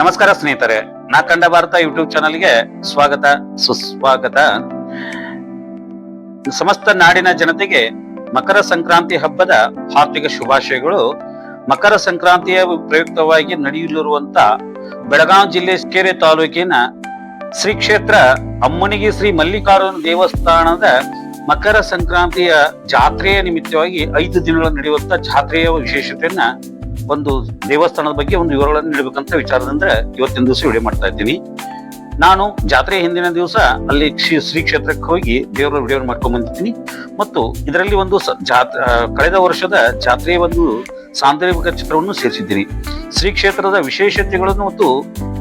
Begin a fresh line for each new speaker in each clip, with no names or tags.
ನಮಸ್ಕಾರ ಸ್ನೇಹಿತರೆ, ನಾ ಕಂಡ ಭಾರತ ಯೂಟ್ಯೂಬ್ ಚಾನಲ್ಗೆ ಸ್ವಾಗತ, ಸುಸ್ವಾಗತ. ಸಮಸ್ತ ನಾಡಿನ ಜನತೆಗೆ ಮಕರ ಸಂಕ್ರಾಂತಿ ಹಬ್ಬದ ಹಾರ್ದಿಕ ಶುಭಾಶಯಗಳು. ಮಕರ ಸಂಕ್ರಾಂತಿಯ ಪ್ರಯುಕ್ತವಾಗಿ ನಡೆಯಲಿರುವಂತ ಬೆಳಗಾವಿ ಜಿಲ್ಲೆ ಕೆರೆ ತಾಲೂಕಿನ ಶ್ರೀ ಕ್ಷೇತ್ರ ಅಮ್ಮನಿಗೆ ಶ್ರೀ ಮಲ್ಲಿಕಾರ್ಜುನ ದೇವಸ್ಥಾನದ ಮಕರ ಸಂಕ್ರಾಂತಿಯ ಜಾತ್ರೆಯ ನಿಮಿತ್ತವಾಗಿ ಐದು ದಿನಗಳ ನಡೆಯುವಂತ ಜಾತ್ರೆಯ ವಿಶೇಷತೆಯನ್ನ ಒಂದು ದೇವಸ್ಥಾನದ ಬಗ್ಗೆ ಒಂದು ವಿವರಗಳನ್ನು ನೀಡಬೇಕಂತ ವಿಚಾರದಿಂದ ಇವತ್ತಿನ ದಿವಸ ವಿಡಿಯೋ ಮಾಡ್ತಾ ಇದ್ದೀನಿ ನಾನು ಜಾತ್ರೆ ಹಿಂದಿನ ದಿವಸ ಅಲ್ಲಿ ಶ್ರೀ ಕ್ಷೇತ್ರಕ್ಕೆ ಹೋಗಿ ದೇವರ ವಿಡಿಯೋ ಮಾಡ್ಕೊಂಡ್ ಬಂದಿದ್ದೀನಿ. ಮತ್ತು ಇದರಲ್ಲಿ ಒಂದು ಕಳೆದ ವರ್ಷದ ಜಾತ್ರೆಯ ಒಂದು ಸಾಂದರ್ಭಿಕ ಚಿತ್ರವನ್ನು ಸೇರಿಸಿದ್ದೀನಿ. ಶ್ರೀ ಕ್ಷೇತ್ರದ ವಿಶೇಷತೆಗಳನ್ನು ಮತ್ತು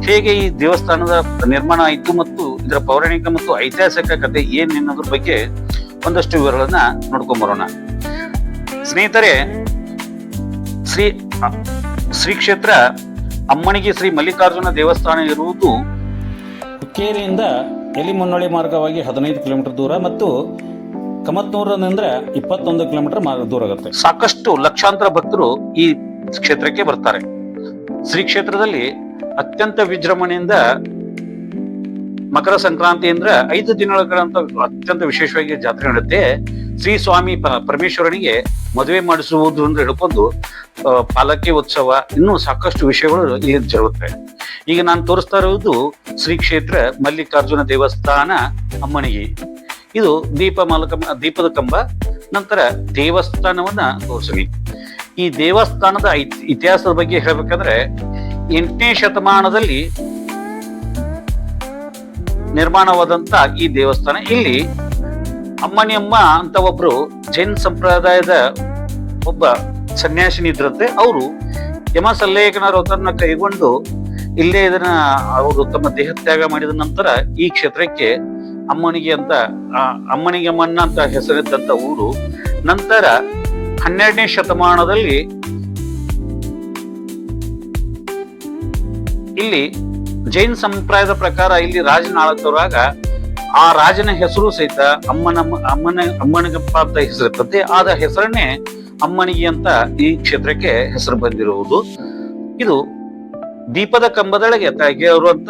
ಹೇಗೆ ಈ ದೇವಸ್ಥಾನದ ನಿರ್ಮಾಣ ಆಯಿತು ಮತ್ತು ಇದರ ಪೌರಾಣಿಕ ಮತ್ತು ಐತಿಹಾಸಿಕ ಕಥೆ ಏನ್ ಅನ್ನೋದ್ರ ಬಗ್ಗೆ ಒಂದಷ್ಟು ವಿವರಗಳನ್ನ ನೋಡ್ಕೊಂಡ್ ಬರೋಣ. ಸ್ನೇಹಿತರೆ ಶ್ರೀ ಶ್ರೀ ಕ್ಷೇತ್ರ ಅಮ್ಮನಿಗೆ ಶ್ರೀ ಮಲ್ಲಿಕಾರ್ಜುನ ದೇವಸ್ಥಾನ ಇರುವುದು
ಹುಕ್ಕೇರಿಯಿಂದ ಎಲಿಮುನ್ನೊಳಿ ಮಾರ್ಗವಾಗಿ ಹದಿನೈದು ಕಿಲೋಮೀಟರ್ ದೂರ ಮತ್ತು ಕಮತ್ನೂರಿನಿಂದ ಇಪ್ಪತ್ತೊಂದು ಕಿಲೋಮೀಟರ್ ಮಾರ್ಗ ದೂರ ಆಗುತ್ತೆ.
ಸಾಕಷ್ಟು ಲಕ್ಷಾಂತರ ಭಕ್ತರು ಈ ಕ್ಷೇತ್ರಕ್ಕೆ ಬರ್ತಾರೆ. ಶ್ರೀ ಕ್ಷೇತ್ರದಲ್ಲಿ ಅತ್ಯಂತ ವಿಜೃಂಭಣೆಯಿಂದ ಮಕರ ಸಂಕ್ರಾಂತಿ ಅಂದ್ರೆ ಐದು ದಿನಗಳ ಅತ್ಯಂತ ವಿಶೇಷವಾಗಿ ಜಾತ್ರೆ ನಡೆಯುತ್ತೆ. ಶ್ರೀ ಸ್ವಾಮಿ ಪರಮೇಶ್ವರನಿಗೆ ಮದುವೆ ಮಾಡಿಸುವುದು ಅಂತ ಹಿಡ್ಕೊಂಡು ಪಾಲಕಿ ಉತ್ಸವ ಇನ್ನೂ ಸಾಕಷ್ಟು ವಿಷಯಗಳು ಇಲ್ಲಿ ಜರುಗುತ್ತೆ. ಈಗ ನಾನು ತೋರಿಸ್ತಾ ಇರುವುದು ಶ್ರೀ ಕ್ಷೇತ್ರ ಮಲ್ಲಿಕಾರ್ಜುನ ದೇವಸ್ಥಾನ ಅಮ್ಮನಿಗೆ. ಇದು ದೀಪ ಮಾಲಕ ದೀಪದ ಕಂಬ, ನಂತರ ದೇವಸ್ಥಾನವನ್ನ ತೋರಿಸಿ ಈ ದೇವಸ್ಥಾನದ ಇತಿಹಾಸದ ಬಗ್ಗೆ ಹೇಳ್ಬೇಕಂದ್ರೆ ಎಂಟನೇ ಶತಮಾನದಲ್ಲಿ ನಿರ್ಮಾಣವಾದಂತ ಈ ದೇವಸ್ಥಾನ ಇಲ್ಲಿ ಅಮ್ಮನಿಯಮ್ಮ ಅಂತ ಒಬ್ರು ಜೈನ್ ಸಂಪ್ರದಾಯದ ಒಬ್ಬ ಸನ್ಯಾಸಿನಿ ಇದ್ರಂತೆ, ಅವರು ಯಮ ಸಲ್ಲೇಖನ ವ್ರತನ್ನ ಕೈಗೊಂಡು ಇಲ್ಲೇ ಇದನ್ನ ಅವರು ತಮ್ಮ ದೇಹ ತ್ಯಾಗ ಮಾಡಿದ ನಂತರ ಈ ಕ್ಷೇತ್ರಕ್ಕೆ ಅಮ್ಮನಿಗೆ ಅಂತ ಅಮ್ಮನಿಗೆ ಅಮ್ಮನ ಅಂತ ಹೆಸರಿದ್ದಂತ ಊರು. ನಂತರ ಹನ್ನೆರಡನೇ ಶತಮಾನದಲ್ಲಿ ಇಲ್ಲಿ ಜೈನ್ ಸಂಪ್ರದಾಯದ ಪ್ರಕಾರ ಇಲ್ಲಿ ರಾಜನ ಆಳತವರಾಗ ಆ ರಾಜನ ಹೆಸರು ಸಹಿತ ಅಮ್ಮನ ಅಮ್ಮನ ಅಮ್ಮನಿಗಪ್ಪ ಅಂತ ಹೆಸರಿರ್ತದೆ ಆದ ಹೆಸರನ್ನೇ ಅಮ್ಮನಿಗೆ ಅಂತ ಈ ಕ್ಷೇತ್ರಕ್ಕೆ ಹೆಸರು ಬಂದಿರುವುದು. ಇದು ದೀಪದ ಕಂಬದೊಳಗೆ ತೆಗೆಯಿರುವಂತ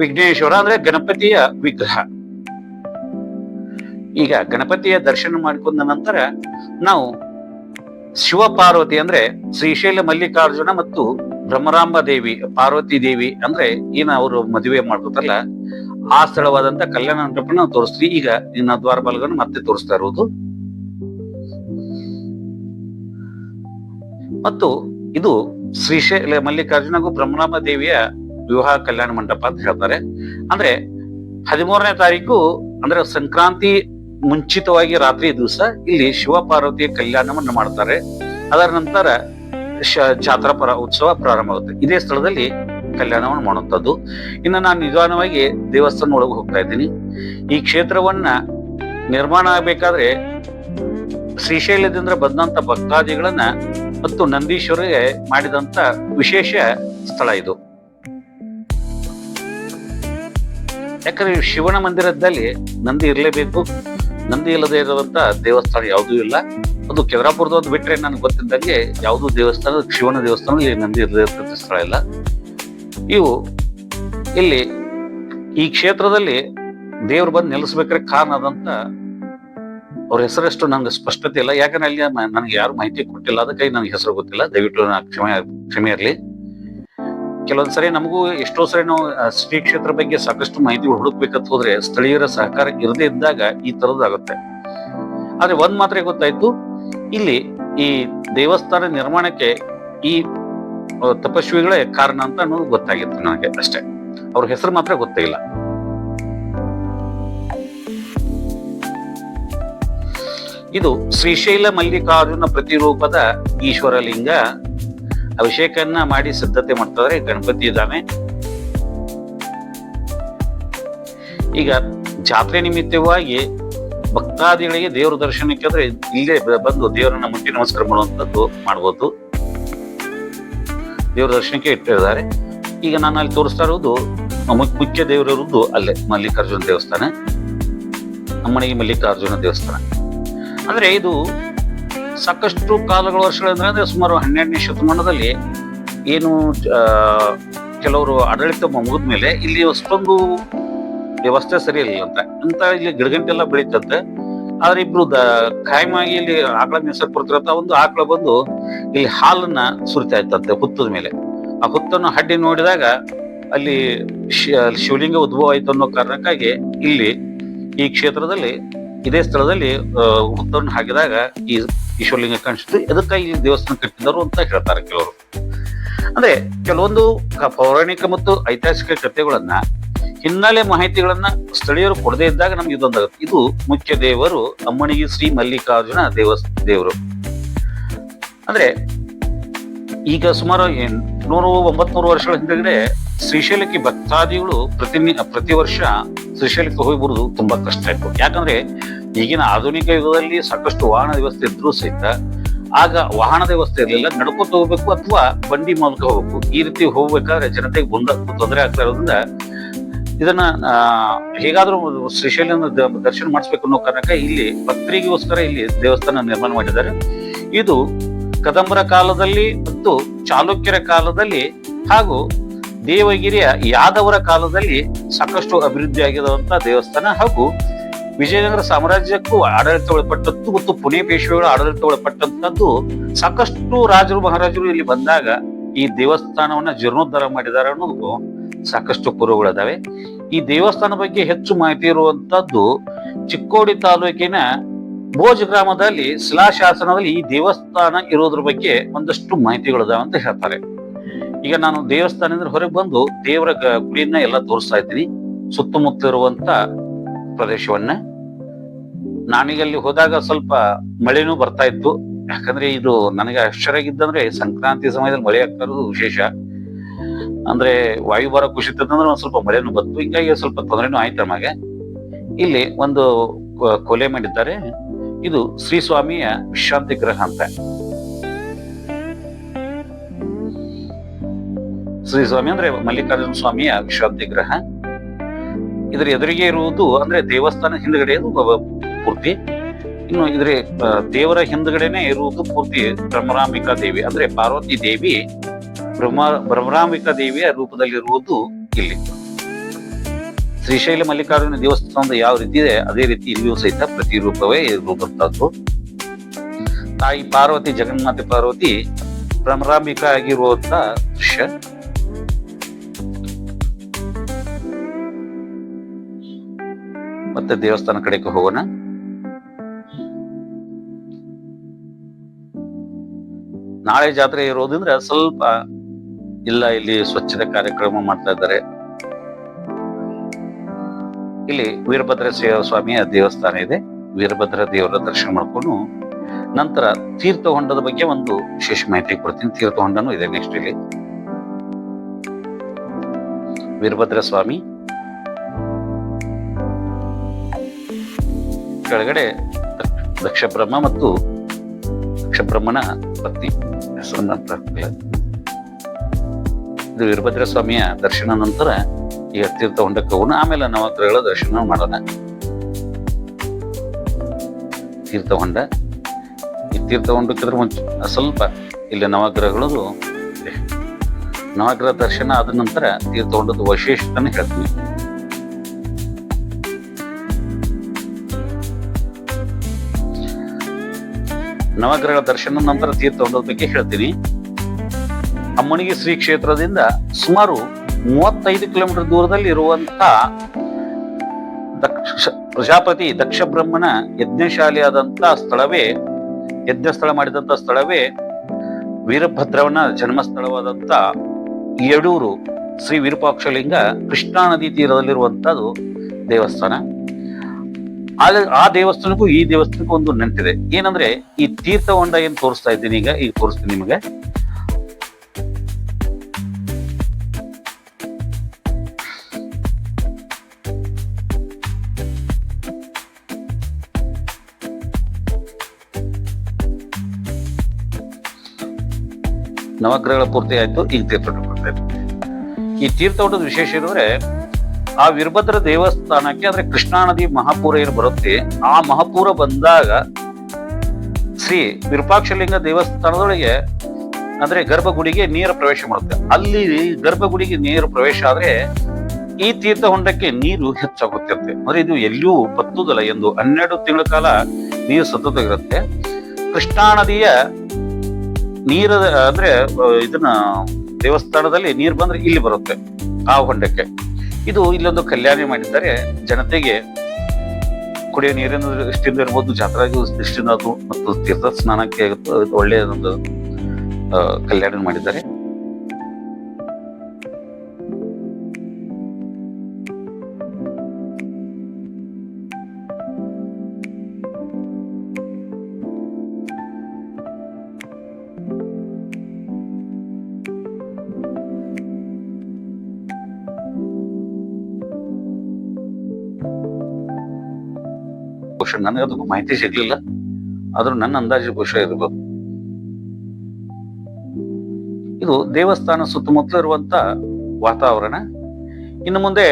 ವಿಘ್ನೇಶ್ವರ ಅಂದ್ರೆ ಗಣಪತಿಯ ವಿಗ್ರಹ. ಈಗ ಗಣಪತಿಯ ದರ್ಶನ ಮಾಡಿಕೊಂಡ ನಂತರ ನಾವು ಶಿವ ಪಾರ್ವತಿ ಅಂದ್ರೆ ಶ್ರೀಶೈಲ ಮಲ್ಲಿಕಾರ್ಜುನ ಮತ್ತು ಭ್ರಮರಾಂಬ ದೇವಿ, ಪಾರ್ವತಿ ದೇವಿ ಅಂದ್ರೆ ಏನ ಅವರು ಮದುವೆ ಮಾಡ್ಕೋತಾರಲ್ಲ ಆ ಸ್ಥಳವಾದಂತ ಕಲ್ಯಾಣ ಮಂಟಪನ ತೋರಿಸ್ತೀವಿ. ಈಗ ಇನ್ನ ದ್ವಾರ ಮತ್ತೆ ತೋರಿಸ್ತಾ ಇರುವುದು. ಮತ್ತು ಇದು ಶ್ರೀಶೈಲ ಮಲ್ಲಿಕಾರ್ಜುನ ಹಾಗೂ ಬ್ರಹ್ಮನಾಮ ದೇವಿಯ ವಿವಾಹ ಕಲ್ಯಾಣ ಮಂಟಪ ಅಂತ ಹೇಳ್ತಾರೆ. ಅಂದ್ರೆ ಹದಿಮೂರನೇ ತಾರೀಕು, ಅಂದ್ರೆ ಸಂಕ್ರಾಂತಿ ಮುಂಚಿತವಾಗಿ ರಾತ್ರಿ ದಿವಸ ಇಲ್ಲಿ ಶಿವ ಪಾರ್ವತಿಯ ಕಲ್ಯಾಣವನ್ನು ಮಾಡ್ತಾರೆ. ಅದರ ನಂತರ ಶ- ಜಾತ್ರಾ ಪರ ಉತ್ಸವ ಪ್ರಾರಂಭ ಆಗುತ್ತೆ. ಇದೇ ಸ್ಥಳದಲ್ಲಿ ಕಲ್ಯಾಣವನ್ನು ಮಾಡುವಂಥದ್ದು. ಇನ್ನು ನಾನು ನಿಧಾನವಾಗಿ ದೇವಸ್ಥಾನ ಒಳಗೆ ಹೋಗ್ತಾ ಇದ್ದೀನಿ. ಈ ಕ್ಷೇತ್ರವನ್ನ ನಿರ್ಮಾಣ ಆಗ್ಬೇಕಾದ್ರೆ ಶ್ರೀಶೈಲದಿಂದ ಬಂದಂತ ಭಕ್ತಾದಿಗಳನ್ನ ಮತ್ತು ನಂದೀಶ್ವರಿಗೆ ಮಾಡಿದಂತ ವಿಶೇಷ ಸ್ಥಳ ಇದು. ಯಾಕಂದ್ರೆ ಶಿವನ ಮಂದಿರದಲ್ಲಿ ನಂದಿ ಇರಲೇಬೇಕು. ನಂದಿ ಇಲ್ಲದೆ ಇರುವಂತ ದೇವಸ್ಥಾನ ಯಾವುದೂ ಇಲ್ಲ. ಅದು ಕೆದರಾಪುರದ ಒಂದು ಬಿಟ್ರೆ ನನಗೆ ಗೊತ್ತಿದ್ದಂಗೆ ಯಾವುದೂ ದೇವಸ್ಥಾನ, ಶಿವನ ದೇವಸ್ಥಾನ ಇಲ್ಲಿ ನಂದಿ ಇರದೇ ಸ್ಥಳ ಇಲ್ಲ. ಇವು ಇಲ್ಲಿ ಈ ಕ್ಷೇತ್ರದಲ್ಲಿ ದೇವ್ರು ಬಂದು ನೆಲೆಸ್ಬೇಕ್ರೆ ಕಾರಣ ಅದಂತ ಅವ್ರ ಹೆಸರಷ್ಟು ನನಗೆ ಸ್ಪಷ್ಟತೆ ಇಲ್ಲ. ಯಾಕಂದ್ರೆ ಅಲ್ಲಿ ನನಗೆ ಯಾರು ಮಾಹಿತಿ ಕೊಟ್ಟಿಲ್ಲ. ಅದಕ್ಕೆ ನನಗೆ ಹೆಸರು ಗೊತ್ತಿಲ್ಲ. ದಯವಿಟ್ಟು ಕ್ಷಮೆ ಕ್ಷಮೆ ಇರಲಿ. ಕೆಲವೊಂದ್ಸರಿ ನಮಗೂ ಎಷ್ಟೋ ಸರಿ ನಾವು ಶ್ರೀ ಕ್ಷೇತ್ರ ಬಗ್ಗೆ ಸಾಕಷ್ಟು ಮಾಹಿತಿ ಹುಡುಕ್ಬೇಕಂತ ಹೋದ್ರೆ ಸ್ಥಳೀಯರ ಸಹಕಾರ ಇರದೇ ಇದ್ದಾಗ ಈ ತರದಾಗುತ್ತೆ ಆದ್ರೆ ಒಂದ್ ಮಾತ್ರ ಗೊತ್ತಾಯ್ತು. ಇಲ್ಲಿ ಈ ದೇವಸ್ಥಾನ ನಿರ್ಮಾಣಕ್ಕೆ ಈ ತಪಸ್ವಿಗಳೇ ಕಾರಣ ಅಂತ ಅನ್ನೋದು ಗೊತ್ತಾಗಿತ್ತು ನನಗೆ ಅಷ್ಟೇ. ಅವ್ರ ಹೆಸರು ಮಾತ್ರ ಗೊತ್ತೇ ಇಲ್ಲ. ಇದು ಶ್ರೀಶೈಲ ಮಲ್ಲಿಕಾರ್ಜುನ ಪ್ರತಿರೂಪದ ಈಶ್ವರಲಿಂಗ ಅಭಿಷೇಕನ್ನ ಮಾಡಿ ಸಿದ್ಧತೆ ಮಾಡ್ತಾರೆ ಗಣಪತಿ ಇದ್ದಾನೆ. ಈಗ ಜಾತ್ರೆ ನಿಮಿತ್ತವಾಗಿ ಭಕ್ತಾದಿಗಳಿಗೆ ದೇವರ ದರ್ಶನಕ್ಕೆ ಅಂದ್ರೆ ಇಲ್ಲೇ ಬಂದು ದೇವರನ್ನ ಮುಟ್ಟಿ ನಮಸ್ಕಾರ ಮಾಡುವಂತದ್ದು ಮಾಡ್ಬೋದು. ದೇವರ ದರ್ಶನಕ್ಕೆ ಇಟ್ಟಿದ್ದಾರೆ. ಈಗ ನಾನು ಅಲ್ಲಿ ತೋರಿಸ್ತಾ ಇರೋದು ಮುಖ್ಯ ದೇವರಿರುವುದು ಅಲ್ಲೇ ಮಲ್ಲಿಕಾರ್ಜುನ ದೇವಸ್ಥಾನ. ನಮ್ಮನೆಗೆ ಮಲ್ಲಿಕಾರ್ಜುನ ದೇವಸ್ಥಾನ. ಅಂದ್ರೆ ಇದು ಸಾಕಷ್ಟು ಕಾಲಗಳ ವರ್ಷಗಳಿಂದ ಅಂದ್ರೆ ಸುಮಾರು ಹನ್ನೆರಡನೇ ಶತಮಾನದಲ್ಲಿ ಏನು ಕೆಲವರು ಆಡಳಿತ ಮುಗಿದ ಮೇಲೆ ಇಲ್ಲಿ ಅಷ್ಟೊಂದು ವ್ಯವಸ್ಥೆ ಸರಿ ಇರಲಿಲ್ಲ ಅಂತ. ಅಂತ ಇಲ್ಲಿ ಗಿಡಗಂಟೆಲ್ಲ ಬೆಳೀತಂತೆ. ಆದ್ರೆ ಇಬ್ರು ದ ಕಾಯಮಾಗಿ ಇಲ್ಲಿ ಆಕಳ ಕೊಡ್ತಿರತ್ತ ಒಂದು ಆಕಳ ಬಂದು ಇಲ್ಲಿ ಹಾಲನ್ನ ಸುರಿತಾ ಇತ್ತಂತೆ ಹುತ್ತದ ಮೇಲೆ. ಆ ಹುತ್ತನ್ನು ಹಡ್ಡಿ ನೋಡಿದಾಗ ಅಲ್ಲಿ ಶಿವಲಿಂಗ ಉದ್ಭವ ಆಯ್ತು ಅನ್ನೋ ಕಾರಣಕ್ಕಾಗಿ ಇಲ್ಲಿ ಈ ಕ್ಷೇತ್ರದಲ್ಲಿ, ಇದೇ ಸ್ಥಳದಲ್ಲಿ ಹುತ್ತವನ್ನು ಹಾಕಿದಾಗ ಈ ಈ ಶಿವಲಿಂಗ ಕಾಣಿಸ್ತು. ಅದಕ್ಕಾಗಿ ಇಲ್ಲಿ ದೇವಸ್ಥಾನ ಕಟ್ಟಿದರು ಅಂತ ಹೇಳ್ತಾರೆ ಕೆಲವರು. ಅಂದ್ರೆ ಕೆಲವೊಂದು ಪೌರಾಣಿಕ ಮತ್ತು ಐತಿಹಾಸಿಕ ಕಥೆಗಳನ್ನ ಹಿನ್ನೆಲೆ ಮಾಹಿತಿಗಳನ್ನ ಸ್ಥಳೀಯರು ಕೊಡದೇ ಇದ್ದಾಗ ನಮ್ಗೆ ಇದೊಂದಾಗುತ್ತೆ ಇದು ಮುಖ್ಯ ದೇವರು ಅಮ್ಮನಿಗೆ ಶ್ರೀ ಮಲ್ಲಿಕಾರ್ಜುನ ದೇವಸ್, ದೇವರು. ಅಂದ್ರೆ ಈಗ ಸುಮಾರು ನೂರು ಒಂಬತ್ನೂರು ವರ್ಷಗಳ ಹಿಂದೆಗಡೆ ಶ್ರೀಶೈಲಕ್ಕೆ ಭಕ್ತಾದಿಗಳು ಪ್ರತಿ ಪ್ರತಿ ವರ್ಷ ಶ್ರೀಶೈಲಕ್ಕೆ ಹೋಗಿ ಬರುವುದು ತುಂಬಾ ಕಷ್ಟ ಇತ್ತು. ಯಾಕಂದ್ರೆ ಈಗಿನ ಆಧುನಿಕ ಯುಗದಲ್ಲಿ ಸಾಕಷ್ಟು ವಾಹನ ವ್ಯವಸ್ಥೆ ಇದ್ರೂ ಸಹಿತ ಆಗ ವಾಹನದ ವ್ಯವಸ್ಥೆ ಇರಲಿಲ್ಲ. ನಡ್ಕೊತ ಹೋಗ್ಬೇಕು ಅಥವಾ ಬಂಡಿ ಮೂಲಕ ಹೋಗ್ಬೇಕು. ಈ ರೀತಿ ಹೋಗ್ಬೇಕಾದ್ರೆ ಜನತೆಗೆ ತೊಂದರೆ ಆಗ್ತಾ ಇರೋದ್ರಿಂದ ಇದನ್ನ ಹೇಗಾದ್ರೂ ಶ್ರೀಶೈಲನ ದರ್ಶನ ಮಾಡಿಸ್ಬೇಕು ಅನ್ನೋ ಕಾರಣಕ್ಕೆ ಇಲ್ಲಿ ಭಕ್ತರಿಗೋಸ್ಕರ ಇಲ್ಲಿ ದೇವಸ್ಥಾನ ನಿರ್ಮಾಣ ಮಾಡಿದ್ದಾರೆ. ಇದು ಕದಂಬರ ಕಾಲದಲ್ಲಿ ಮತ್ತು ಚಾಲುಕ್ಯರ ಕಾಲದಲ್ಲಿ ಹಾಗೂ ದೇವಗಿರಿಯ ಯಾದವರ ಕಾಲದಲ್ಲಿ ಸಾಕಷ್ಟು ಅಭಿವೃದ್ಧಿ ಆಗಿರುವಂತ ದೇವಸ್ಥಾನ ಹಾಗೂ ವಿಜಯನಗರ ಸಾಮ್ರಾಜ್ಯಕ್ಕೂ ಆಡಳಿತ ಒಳಪಟ್ಟದ್ದು ಮತ್ತು ಪುಣೆ ಪೇಶ್ವೆಗಳ ಆಡಳಿತ ಒಳಪಟ್ಟಂತದ್ದು ಸಾಕಷ್ಟು ರಾಜರು ಮಹಾರಾಜರು ಇಲ್ಲಿ ಬಂದಾಗ ಈ ದೇವಸ್ಥಾನವನ್ನ ಜೀರ್ಣೋದ್ಧಾರ ಮಾಡಿದ್ದಾರೆ ಅನ್ನೋದು ಸಾಕಷ್ಟು ಪುರುಗಳಿದಾವೆ ಈ ದೇವಸ್ಥಾನ ಬಗ್ಗೆ ಹೆಚ್ಚು ಮಾಹಿತಿ ಇರುವಂತದ್ದು ಚಿಕ್ಕೋಡಿ ತಾಲೂಕಿನ ಭೋಜ್ ಗ್ರಾಮದಲ್ಲಿ ಶಿಲಾಶಾಸನದಲ್ಲಿ ಈ ದೇವಸ್ಥಾನ ಇರೋದ್ರ ಬಗ್ಗೆ ಒಂದಷ್ಟು ಮಾಹಿತಿಗಳಿದಾವೆ ಅಂತ ಹೇಳ್ತಾರೆ. ಈಗ ನಾನು ದೇವಸ್ಥಾನದಿಂದ ಹೊರಗೆ ಬಂದು ದೇವರ ಗುಡಿಯನ್ನ ಎಲ್ಲ ತೋರಿಸ್ತಾ ಇದ್ದೀನಿ. ಸುತ್ತಮುತ್ತ ಇರುವಂತ ಪ್ರದೇಶವನ್ನ. ನಾನೀಗ ಅಲ್ಲಿ ಹೋದಾಗ ಸ್ವಲ್ಪ ಮಳೆನೂ ಬರ್ತಾ ಇತ್ತು. ಯಾಕಂದ್ರೆ ಇದು ನನಗೆ ಆಶ್ಚರ್ಯ ಆಗಿದ್ದಂದ್ರೆ ಸಂಕ್ರಾಂತಿ ಸಮಯದಲ್ಲಿ ಮಳೆ ಆಗ್ತಾ ಇರೋದು ವಿಶೇಷ. ಅಂದ್ರೆ ವಾಯುಭಾರ ಕುಸಿತಂದ್ರೆ ಒಂದ್ ಸ್ವಲ್ಪ ಮಳೆನೂ ಬಂತು. ಹಿಂಗಾಗಿ ಸ್ವಲ್ಪ ತೊಂದರೆನೂ ಆಯ್ತು ನಮಗೆ. ಇಲ್ಲಿ ಒಂದು ಕೊಲೆ ಮಾಡಿದ್ದಾರೆ. ಇದು ಶ್ರೀ ಸ್ವಾಮಿಯ ವಿಶ್ರಾಂತಿ ಗ್ರಹ ಅಂತ. ಶ್ರೀ ಸ್ವಾಮಿ ಅಂದ್ರೆ ಮಲ್ಲಿಕಾರ್ಜುನ ಸ್ವಾಮಿಯ ವಿಶ್ರಾಂತಿ ಗ್ರಹ ಇದರ ಎದುರಿಗೆ ಇರುವುದು ಅಂದ್ರೆ ದೇವಸ್ಥಾನ ಹಿಂದ್ಗಡೆ ಪೂರ್ತಿ ಇನ್ನು ಇದ್ರೆ ದೇವರ ಹಿಂದ್ಗಡೆನೆ ಇರುವುದು ಪೂರ್ತಿ ಬ್ರಹ್ಮರಾಂಬಿಕಾ ದೇವಿ. ಅಂದ್ರೆ ಪಾರ್ವತಿ ದೇವಿ. ಬ್ರಹ್ಮ ಬ್ರಹ್ಮಾಂಬಿಕ ದೇವಿಯ ರೂಪದಲ್ಲಿರುವುದು ಇಲ್ಲಿ. ಶ್ರೀಶೈಲ ಮಲ್ಲಿಕಾರ್ಜುನ ದೇವಸ್ಥಾನದ ಯಾವ ರೀತಿ ಇದೆ, ಅದೇ ರೀತಿ ಇಲ್ಲಿಯೂ ಸಹಿತ ಪ್ರತಿರೂಪವೇ ಇರುವಂತಹದ್ದು ತಾಯಿ ಪಾರ್ವತಿ, ಜಗನ್ಮಾತೆ ಪಾರ್ವತಿ ಬ್ರಹ್ಮಾಂಬಿಕ ಆಗಿರುವಂತ ದೃಶ್ಯ. ಮತ್ತೆ ದೇವಸ್ಥಾನ ಕಡೆಗೆ ಹೋಗೋಣ. ನಾಳೆ ಜಾತ್ರೆ ಇರೋದ್ರಿಂದ ಸ್ವಲ್ಪ ಇಲ್ಲ, ಇಲ್ಲಿ ಸ್ವಚ್ಛತೆ ಕಾರ್ಯಕ್ರಮ ಮಾಡ್ತಾ ಇದ್ದಾರೆ. ಇಲ್ಲಿ ವೀರಭದ್ರ ಸ್ವಾಮಿಯ ದೇವಸ್ಥಾನ ಇದೆ. ವೀರಭದ್ರ ದೇವರ ದರ್ಶನ ಮಾಡಿಕೊಂಡು ನಂತರ ತೀರ್ಥ ಹೊಂಡದ ಬಗ್ಗೆ ಒಂದು ವಿಶೇಷ ಮಾಹಿತಿ ಕೊಡ್ತೀನಿ. ತೀರ್ಥ ಹೊಂಡನೂ ಇದೆ ನೆಕ್ಸ್ಟ್ ಇಲ್ಲಿ. ವೀರಭದ್ರ ಸ್ವಾಮಿ. ಕೆಳಗಡೆ ದಕ್ಷ- ದಕ್ಷ ಬ್ರಹ್ಮ ಮತ್ತು ದಕ್ಷ ಬ್ರಹ್ಮನ ಪತ್ನಿ. ಹೆಸರನ್ನ. ಇದು ವೀರಭದ್ರ ಸ್ವಾಮಿಯ ದರ್ಶನ ನಂತರ ಈ ತೀರ್ಥ ಹೊಂಡಕ್ಕೆ ಹೋಗೋಣ ಆಮೇಲೆ ನವಗ್ರಹಗಳ ದರ್ಶನ ಮಾಡೋಣ. ತೀರ್ಥ ಹೊಂಡ. ಈ ತೀರ್ಥ ಮುಂಚೆ ಸ್ವಲ್ಪ ಇಲ್ಲಿ ನವಗ್ರಹಗಳದು ನವಗ್ರಹ ದರ್ಶನ ಆದ ನಂತರ ತೀರ್ಥ ಹೊಂಡದ ವೈಶಿಷ್ಟ್ಯನ ಹೇಳ್ತೀನಿ. ನವಗ್ರಹ ದರ್ಶನ ನಂತರ ತೀರ್ಥ ಹೊಂಡದ ಬಗ್ಗೆ ಹೇಳ್ತೀನಿ. ಅಮ್ಮಣಿಗೆ ಶ್ರೀ ಕ್ಷೇತ್ರದಿಂದ ಸುಮಾರು ಮೂವತ್ತೈದು ಕಿಲೋಮೀಟರ್ ದೂರದಲ್ಲಿ ಇರುವಂತ ದಕ್ಷ ಪ್ರಜಾಪತಿ ದಕ್ಷ ಬ್ರಹ್ಮನ ಯಜ್ಞಶಾಲೆಯಾದಂತಹ ಸ್ಥಳವೇ ಯಜ್ಞ ಸ್ಥಳ ಮಾಡಿದಂತ ಸ್ಥಳವೇ ವೀರಭದ್ರವನ ಜನ್ಮಸ್ಥಳವಾದಂತ ಯಡೂರು ಶ್ರೀ ವಿರೂಪಾಕ್ಷಲಿಂಗ ಕೃಷ್ಣಾ ನದಿ ತೀರದಲ್ಲಿರುವಂತದ್ದು ದೇವಸ್ಥಾನ. ಆ ದೇವಸ್ಥಾನಕ್ಕೂ ಈ ದೇವಸ್ಥಾನಕ್ಕೂ ಒಂದು ನೆಂಟಿದೆ ಏನಂದ್ರೆ ಈ ತೀರ್ಥ ಹೊಂಡ ಏನ್ ತೋರಿಸ್ತಾ ಇದ್ದೀನಿ ಈಗ ಈಗ ತೋರಿಸ್ತೀನಿ ನಿಮಗೆ. ನವಗ್ರಹಗಳ ಪೂರ್ತಿ ಆಯ್ತು, ಈಗ ತೀರ್ಥ ಬರ್ತಾ ಈ ತೀರ್ಥೋಟದ ವಿಶೇಷ ಏನಂದ್ರೆ, ಆ ವೀರಭದ್ರ ದೇವಸ್ಥಾನಕ್ಕೆ ಅಂದ್ರೆ ಕೃಷ್ಣಾ ನದಿ ಮಹಾಪೂರ ಏನು ಬರುತ್ತೆ. ಆ ಮಹಾಪೂರ ಬಂದಾಗ ಶ್ರೀ ವಿರೂಪಾಕ್ಷಲಿಂಗ ದೇವಸ್ಥಾನದೊಳಗೆ ಅಂದ್ರೆ ಗರ್ಭಗುಡಿಗೆ ನೀರ ಪ್ರವೇಶ ಮಾಡುತ್ತೆ. ಅಲ್ಲಿ ಗರ್ಭಗುಡಿಗೆ ನೀರು ಪ್ರವೇಶ ಆದ್ರೆ ಈ ತೀರ್ಥ ಹೊಂಡಕ್ಕೆ ನೀರು ಹೆಚ್ಚಾಗುತ್ತಿರುತ್ತೆ. ಅಂದ್ರೆ ಇದು ಎಲ್ಲಿಯೂ ಬತ್ತುದಲ್ಲ ಎಂದು ಹನ್ನೆರಡು ತಿಂಗಳ ಕಾಲ ನೀರು ಸತತ ಇರುತ್ತೆ ಕೃಷ್ಣಾ ನದಿಯ ನೀರ ಅಂದ್ರೆ ಇದನ್ನ ದೇವಸ್ಥಾನದಲ್ಲಿ ನೀರು ಬಂದ್ರೆ ಇಲ್ಲಿ ಬರುತ್ತೆ, ಆ ಹೊಂಡಕ್ಕೆ. ಇದು ಇಲ್ಲೊಂದು ಕಲ್ಯಾಣ ಮಾಡಿದ್ದಾರೆ. ಜನತೆಗೆ ಕುಡಿಯೋ ನೀರಿನ ದೃಷ್ಟಿಯಿಂದ ಇರ್ಬೋದು, ಜಾತ್ರಾ ದೃಷ್ಟಿಯಿಂದ ಅದು, ಮತ್ತು ತೀರ್ಥ ಸ್ನಾನಕ್ಕೆ ಒಳ್ಳೆಯ ಒಂದು ಕಲ್ಯಾಣ ಮಾಡಿದ್ದಾರೆ. ಬಹುಶಃ ನನಗೆ ಅದು ಮಾಹಿತಿ ಸಿಗ್ಲಿಲ್ಲ. ಆದ್ರೂ ನನ್ನ ಅಂದಾಜು ಬಹುಶಃ ಇರಬಹುದು ಇದು ದೇವಸ್ಥಾನ ಸುತ್ತಮುತ್ತಲು ಇರುವಂತ ವಾತಾವರಣ. ಇನ್ನು ಮುಂದೆ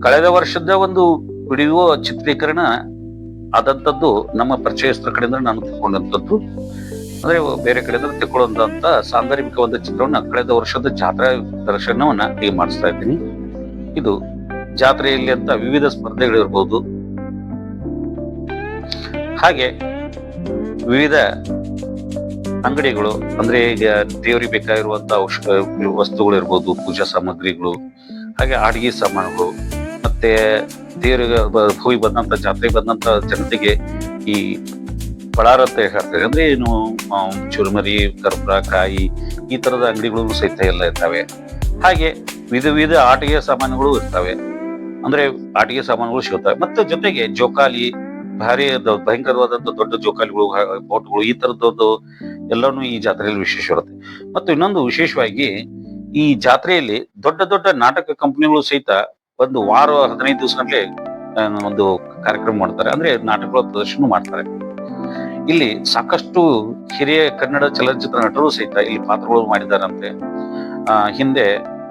ಕಳೆದ ವರ್ಷದ ಒಂದು ವಿಡಿಯೋ ಚಿತ್ರೀಕರಣ ಆದಂತದ್ದು ನಮ್ಮ ಪರಿಚಯಸ್ಥರ ಕಡೆಯಿಂದ ನಾನು ತಿಳ್ಕೊಂಡಂಥದ್ದು. ಅಂದ್ರೆ ಬೇರೆ ಕಡೆಯಿಂದ ತಿಳ್ಕೊಳ್ಳುವಂತ ಸಾಂದರ್ಭಿಕ ಒಂದು ಚಿತ್ರವನ್ನ ಕಳೆದ ವರ್ಷದ ಜಾತ್ರಾ ದರ್ಶನವನ್ನ ಈಗ ಮಾಡಿಸ್ತಾ ಇದ್ದೀನಿ. ಇದು ಜಾತ್ರೆಯಲ್ಲಿ ಅಂತ ವಿವಿಧ ಸ್ಪರ್ಧೆಗಳಿರ್ಬೋದು. ಹಾಗೆ ವಿವಿಧ ಅಂಗಡಿಗಳು, ಅಂದ್ರೆ ಈಗ ದೇವರಿಗೆ ಬೇಕಾಗಿರುವಂತ ಔಷಧ ವಸ್ತುಗಳು ಇರ್ಬೋದು, ಪೂಜಾ ಸಾಮಗ್ರಿಗಳು, ಹಾಗೆ ಅಡಿಗೆ ಸಾಮಾನುಗಳು, ಮತ್ತೆ ದೇವರಿಗೆ ಹೂವಿ ಬಂದಂತ, ಜಾತ್ರೆಗೆ ಬಂದಂತ ಜನತೆಗೆ ಈ ಬಳಾರ ಅಂತ ಹೇಳ್ತಾರೆ. ಅಂದ್ರೆ ಏನು ಚುರುಮರಿ, ಕರ್ಪೂರ, ಕಾಯಿ, ಈ ತರದ ಅಂಗಡಿಗಳು ಸಹಿತ ಎಲ್ಲ ಇರ್ತವೆ ಹಾಗೆ ವಿಧ ವಿಧ ಆಟಿಕೆ ಸಾಮಾನುಗಳು ಇರ್ತವೆ. ಅಂದ್ರೆ ಆಟಿಕೆ ಸಾಮಾನುಗಳು ಸಿಗುತ್ತವೆ. ಮತ್ತೆ ಜೊತೆಗೆ ಜೋಕಾಲಿ ಭಾರಿ ಭಯಂಕರವಾದಂತ ದೊಡ್ಡ ಜೋಕಾಲಿಗಳು ಬೋಟ್ಗಳು ಈ ತರದ್ದು ಎಲ್ಲಾನು ಈ ಜಾತ್ರೆಯಲ್ಲಿ ವಿಶೇಷವಿರುತ್ತೆ ಮತ್ತು ಇನ್ನೊಂದು ವಿಶೇಷವಾಗಿ ಈ ಜಾತ್ರೆಯಲ್ಲಿ ದೊಡ್ಡ ದೊಡ್ಡ ನಾಟಕ ಕಂಪನಿಗಳು ಸಹಿತ ಒಂದು ವಾರ ಹದಿನೈದು ಆ, ಒಂದು ಕಾರ್ಯಕ್ರಮ ಮಾಡ್ತಾರೆ. ಅಂದ್ರೆ ನಾಟಕಗಳ ಪ್ರದರ್ಶನ ಮಾಡ್ತಾರೆ. ಇಲ್ಲಿ ಸಾಕಷ್ಟು ಹಿರಿಯ ಕನ್ನಡ ಚಲನಚಿತ್ರ ನಟರು ಸಹಿತ ಇಲ್ಲಿ ಪಾತ್ರಗಳು ಮಾಡಿದಾರಂತೆ ಆ ಹಿಂದೆ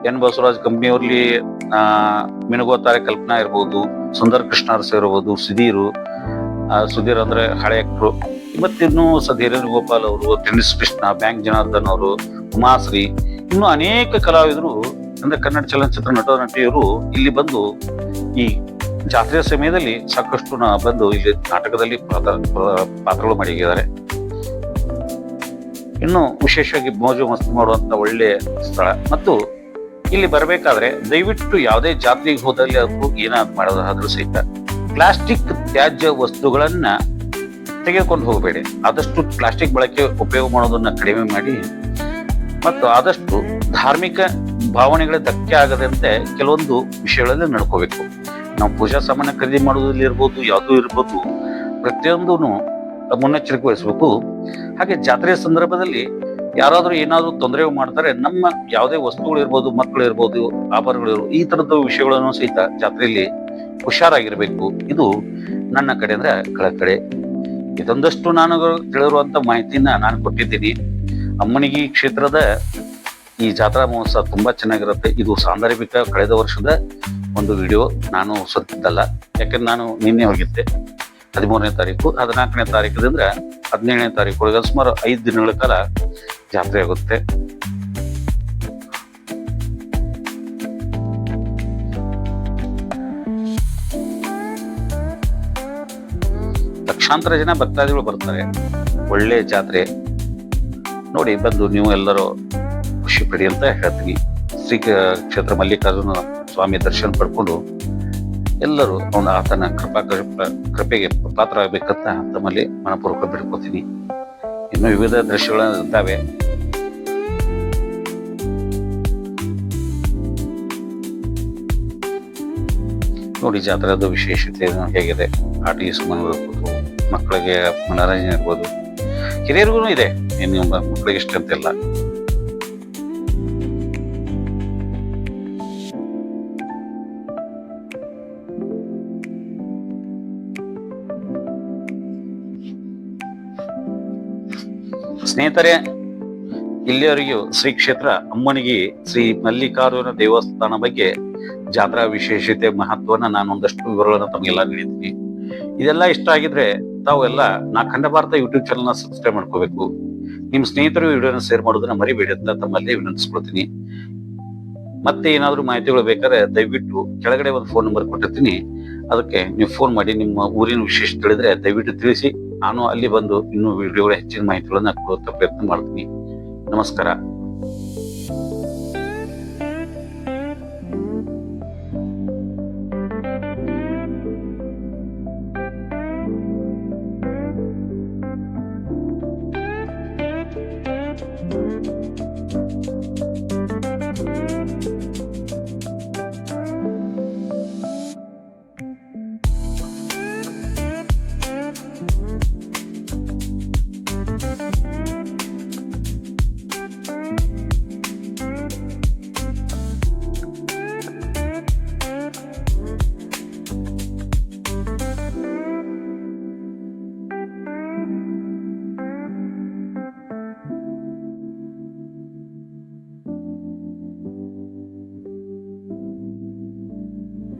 ಎನ್ ಬಸವರಾಜ್ ಕಂಪ್ನಿಯವರಲ್ಲಿ ಆ ಮಿನುಗೋತಾರೆ ಕಲ್ಪನಾ ಇರ್ಬೋದು ಸುಂದರ್ ಕೃಷ್ಣ ಅರಸ ಇರ್ಬೋದು ಸುಧೀರು ಸುಧೀರ್ ಅಂದ್ರೆ ಹಳೆ actors. ಇವತ್ತಿನ್ನು ಸಧೀರೇಂದ್ರ ಗೋಪಾಲ್ ಅವರು ಟೆನ್ನಿಸ್ ಕೃಷ್ಣ, ಬ್ಯಾಂಕ್ ಜನಾರ್ದನ್ ಅವರು, ಉಮಾಶ್ರೀ, ಇನ್ನು ಅನೇಕ ಕಲಾವಿದರು, ಅಂದ್ರೆ ಕನ್ನಡ ಚಲನಚಿತ್ರ ನಟ ನಟಿಯರು ಇಲ್ಲಿ ಬಂದು ಈ ಜಾತ್ರೆಯ ಸಮಯದಲ್ಲಿ ಸಾಕಷ್ಟು ಬಂದು ಇಲ್ಲಿ ನಾಟಕದಲ್ಲಿ ಪಾತ್ರ ಪಾತ್ರಗಳು ಮಾಡಿದ್ದಾರೆ. ಇನ್ನು ವಿಶೇಷವಾಗಿ ಮೋಜು ಮಸ್ತಿ ಮಾಡುವಂತ ಒಳ್ಳೆ ಸ್ಥಳ. ಮತ್ತು ಇಲ್ಲಿ ಬರಬೇಕಾದ್ರೆ ದಯವಿಟ್ಟು ಯಾವುದೇ ಜಾತ್ರೆಗೆ ಹೋದಲ್ಲಿ ಅದು ಏನಾದ್ರು ಮಾಡೋದಾದ್ರೂ ಸಹಿತ. ಪ್ಲಾಸ್ಟಿಕ್ ತ್ಯಾಜ್ಯ ವಸ್ತುಗಳನ್ನ ತೆಗೆದುಕೊಂಡು ಹೋಗಬೇಡಿ. ಆದಷ್ಟು ಪ್ಲಾಸ್ಟಿಕ್ ಬಳಕೆ ಉಪಯೋಗ ಮಾಡೋದನ್ನ ಕಡಿಮೆ ಮಾಡಿ. ಮತ್ತು ಆದಷ್ಟು ಧಾರ್ಮಿಕ ಭಾವನೆಗಳ ಧಕ್ಕೆ ಆಗದಂತೆ ಕೆಲವೊಂದು ವಿಷಯಗಳಲ್ಲಿ ನಡ್ಕೋಬೇಕು. ನಾವು ಪೂಜಾ ಸಾಮಾನ್ಯ ಖರೀದಿ ಮಾಡೋದ್ರಲ್ಲಿ ಇರ್ಬೋದು, ಯಾವುದೂ ಇರ್ಬೋದು ಪ್ರತಿಯೊಂದೂ ಮುನ್ನೆಚ್ಚರಿಕೆ ವಹಿಸಬೇಕು. ಹಾಗೆ ಜಾತ್ರೆಯ ಸಂದರ್ಭದಲ್ಲಿ ಯಾರಾದರೂ ಏನಾದರೂ ತೊಂದರೆ ಮಾಡ್ತಾರೆ, ನಮ್ಮ ಯಾವುದೇ ವಸ್ತುಗಳು ಇರ್ಬೋದು ಮಕ್ಕಳು ಇರ್ಬೋದು ಆಭರಣಗಳು ಈ ತರದ ವಿಷಯಗಳನ್ನು ಸಹಿತ ಜಾತ್ರೆಯಲ್ಲಿ ಹುಷಾರಾಗಿರ್ಬೇಕು. ಇದು ನನ್ನ ಕಡೆ ಅಂದ್ರೆ ಕಡೆ. ಇದೊಂದಷ್ಟು ನಾನು ತಿಳಿದಿರುವಂತ ಮಾಹಿತಿನ ನಾನು ಕೊಟ್ಟಿದ್ದೀನಿ. ಅಮ್ಮನಿಗಿ ಕ್ಷೇತ್ರದ ಈ ಜಾತ್ರಾ ಮಹೋತ್ಸವ ತುಂಬಾ ಚೆನ್ನಾಗಿರುತ್ತೆ. ಇದು ಸಾಂದರ್ಭಿಕ ಕಳೆದ ವರ್ಷದ ಒಂದು ವಿಡಿಯೋ. ನಾನು ಸತ್ತಿದ್ದಲ್ಲ. ಯಾಕಂದ್ರೆ ನಾನು ನಿನ್ನೆ ಹೋಗಿದ್ದೆ. ಹದಿಮೂರನೇ ತಾರೀಕು. ಹದಿನಾಲ್ಕನೇ ತಾರೀಕದಿಂದ ಹದಿನೇಳನೇ ತಾರೀಕು ಸುಮಾರು ಐದು ದಿನಗಳ ಕಾಲ ಜಾತ್ರೆ ಆಗುತ್ತೆ. ಲಕ್ಷಾಂತರ ಜನ ಭಕ್ತಾದಿಗಳು ಬರ್ತಾರೆ. ಒಳ್ಳೆ ಜಾತ್ರೆ. ನೋಡಿ, ಬಂದು ನೀವು ಎಲ್ಲರೂ ಖುಷಿ ಪಡಿ ಅಂತ ಹೇಳ್ತೀನಿ. ಶ್ರೀ ಕ್ಷೇತ್ರ ಮಲ್ಲಿಕಾರ್ಜುನ ಸ್ವಾಮಿ ದರ್ಶನ ಪಡ್ಕೊಂಡು ಎಲ್ಲರೂ ಅವನ ಆತನ ಕೃಪಾ ಕೃಪ- ಕೃಪೆಗೆ ಪಾತ್ರ ಆಗ್ಬೇಕಂತ ತಮ್ಮಲ್ಲಿ ಮನಪೂರ್ವಕ ಬಿಡ್ಕೋತೀನಿ ಇನ್ನು ವಿವಿಧ ದೃಶ್ಯಗಳು ಇರ್ತಾವೆ ನೋಡಿ ಅದು ವಿಶೇಷತೆ ಹೇಗಿದೆ? ಆಟಿಕೆ ಸುಮ್ಮನೆ ಮಕ್ಕಳಿಗೆ ಮನೋರಂಜನೆ ಇರ್ಬೋದು ಹಿರಿಯರಿಗೂ ಇದೆ ಇನ್ನು ಮಕ್ಕಳಿಗೆ ಇಷ್ಟ ಅಂತಿಲ್ಲ ಸ್ನೇಹಿತರೆ ಇಲ್ಲಿಯವರೆಗೂ ಶ್ರೀ ಕ್ಷೇತ್ರ ಅಮ್ಮನಿಗೆ ಶ್ರೀ ಮಲ್ಲಿಕಾರ್ಜುನ ದೇವಸ್ಥಾನ ಬಗ್ಗೆ ಜಾತ್ರಾ ವಿಶೇಷತೆ ಮಹತ್ವನ ನಾನು ಒಂದಷ್ಟು ವಿವರಗಳನ್ನು ತಮಗೆಲ್ಲ ನೀಡಿದ್ದೀನಿ. ಇದೆಲ್ಲ ಇಷ್ಟ ಆಗಿದ್ರೆ ತಾವು ಎಲ್ಲ ನಾ ಖಂಡ ಭಾರತ ಯೂಟ್ಯೂಬ್ ಚಾನಲ್ನ ಸಬ್ಸ್ಕ್ರೈಬ್ ಮಾಡ್ಕೋಬೇಕು. ನಿಮ್ಮ ಸ್ನೇಹಿತರು ವಿಡಿಯೋನ ಶೇರ್ ಮಾಡೋದನ್ನ ಮರಿಬೇಡಿ ಅಂತ ತಮ್ಮಲ್ಲಿ ವಿನಂತಿಸ್ಕೊಳ್ತೀನಿ. ಮತ್ತೆ ಏನಾದರೂ ಮಾಹಿತಿಗಳು ಬೇಕಾದ್ರೆ ದಯವಿಟ್ಟು ಕೆಳಗಡೆ ಒಂದು ಫೋನ್ ನಂಬರ್ ಕೊಟ್ಟಿರ್ತೀನಿ. ಅದಕ್ಕೆ ನೀವು ಫೋನ್ ಮಾಡಿ ನಿಮ್ಮ ಊರಿನ ವಿಶೇಷ ತಿಳಿದ್ರೆ ದಯವಿಟ್ಟು ತಿಳಿಸಿ. ನಾನು ಅಲ್ಲಿ ಬಂದು ಇನ್ನೂ ವಿಡಿಯೋಗಳ ಹೆಚ್ಚಿನ ಮಾಹಿತಿಗಳನ್ನ ಕೊಡುವಂತ ಪ್ರಯತ್ನ ಮಾಡ್ತೀನಿ. ನಮಸ್ಕಾರ.